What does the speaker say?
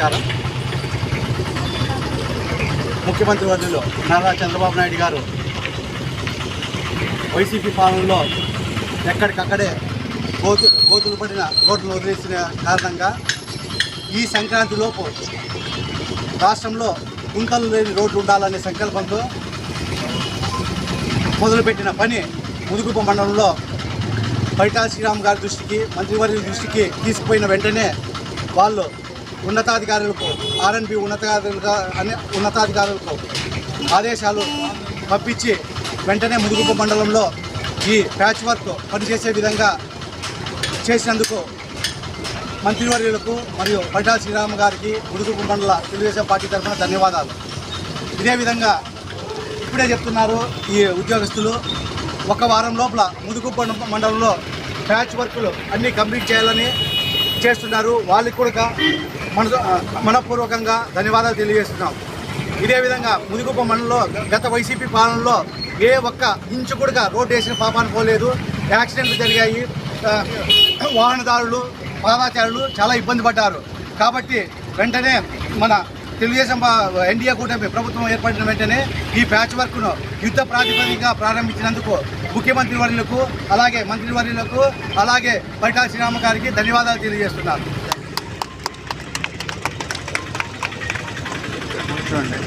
నమస్కారం. ముఖ్యమంత్రి వర్యులు నారా చంద్రబాబు నాయుడు గారు వైసీపీ పాలనలో ఎక్కడికక్కడే గోతు గోతులు పడిన రోడ్లు వదిలేసిన కారణంగా ఈ సంక్రాంతి లోపు రాష్ట్రంలో గుంతలు లేని రోడ్లు ఉండాలనే సంకల్పంతో మొదలుపెట్టిన పని ముదుగుప మండలంలో పరిటాల శ్రీరామ్ గారి దృష్టికి మంత్రివర్యుల దృష్టికి తీసుకుపోయిన వెంటనే వాళ్ళు ఉన్నతాధికారులకు ఆర్ఎన్బి ఉన్నతాధికారులుగా అనే ఉన్నతాధికారులకు ఆదేశాలు పంపించి వెంటనే ముదుగుప మండలంలో ఈ ప్యాచ్ వర్క్ పనిచేసే విధంగా చేసినందుకు మంత్రివర్యులకు మరియు బైటా శ్రీరామ్ గారికి ముదుగుప మండల తెలుగుదేశం పార్టీ తరఫున ధన్యవాదాలు. ఇదే విధంగా ఇప్పుడే చెప్తున్నారు ఈ ఉద్యోగస్తులు ఒక వారం లోపల ముదుగు మండలంలో ప్యాచ్ వర్క్లు అన్నీ కంప్లీట్ చేయాలని చేస్తున్నారు. వాళ్ళకి కూడా మన మనపూర్వకంగా ధన్యవాదాలు తెలియజేస్తున్నాం. ఇదే విధంగా ముదుగుప్ప మండలంలో గత వైసీపీ పాలనలో ఏ ఒక్క ఇంచు కూడా రోడ్డు వేసిన పాపాన్ని పోలేదు. యాక్సిడెంట్లు జరిగాయి. వాహనదారులు పాదాచారులు చాలా ఇబ్బంది పడ్డారు. కాబట్టి వెంటనే మన తెలుగుదేశం ఎన్డీఏ కూటమి ప్రభుత్వం ఏర్పడిన వెంటనే ఈ ప్యాచ్ వర్క్ను యుద్ధ ప్రాతిపదికగా ప్రారంభించినందుకు ముఖ్యమంత్రి వర్యులకు అలాగే మంత్రివర్యులకు అలాగే పరిటాల శ్రీరామ గారికి ధన్యవాదాలు తెలియజేస్తున్నారు చూడండి.